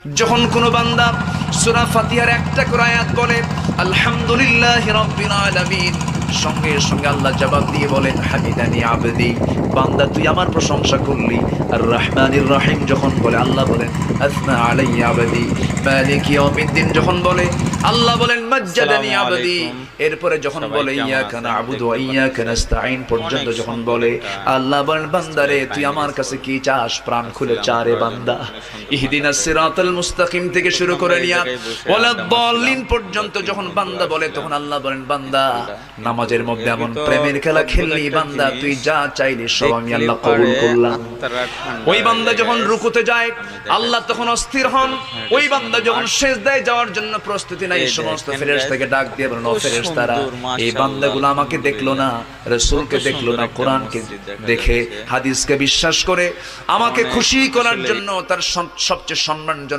যখন কোনো বান্দা সোনা ফাতিহার একটা করে আয়াত বলে আলহামদুলিল্লাহ রাব্বিল আলামিন। সঙ্গে সঙ্গে আল্লাহ জবাব দিয়ে বলেন হামিদানি আবদি বান্দা তুই আমার প্রশংসা করলি। আর রহমানির রহিম যখন বলে আল্লাহ বলেন আসনা আলাইয়া আবদি। মালিক ইয়াউমিদ্দিন যখন বলে আল্লাহ বলেন মাজ্জাদানি আবদি। এরপরে যখন বলে? না'বুদু ওয়া ইয়াকা পর্যন্ত যখন বলে আল্লাহ বলেন বান্দারে তুই আমার কাছে কি চাস? প্রাণ খুলে চারে বান্দা। ইহদিনাস সিরাতাল মুস্তাকিম থেকে শুরু করে নিয়া ওয়ালা দলিন পর্যন্ত যখন বান্দা বলে তখন আল্লাহ বলেন বান্দা নামাজের মধ্যে এমন প্রেমের খেলা খেললি বান্দা তুই যা চাইলি সব আমি আল্লাহ কবুল করলাম। ওই বান্দা যখন রুকুতে যায় আল্লাহ তখন অস্থির হন। ওই বান্দা যখন শেষ দেয় যাওয়ার জন্য প্রস্তুতি নাই সমস্ত ফেরেশ থেকে ডাক দিয়ে বলেন ও ফেরেশ তারা এই বান্দাগুলো আমাকে দেখল না রসুলকে দেখল না কোরআনকে দেখে হাদিসকে বিশ্বাস করে আমাকে খুশি করার জন্য তার সব- সবচেয়ে সম্মানজনক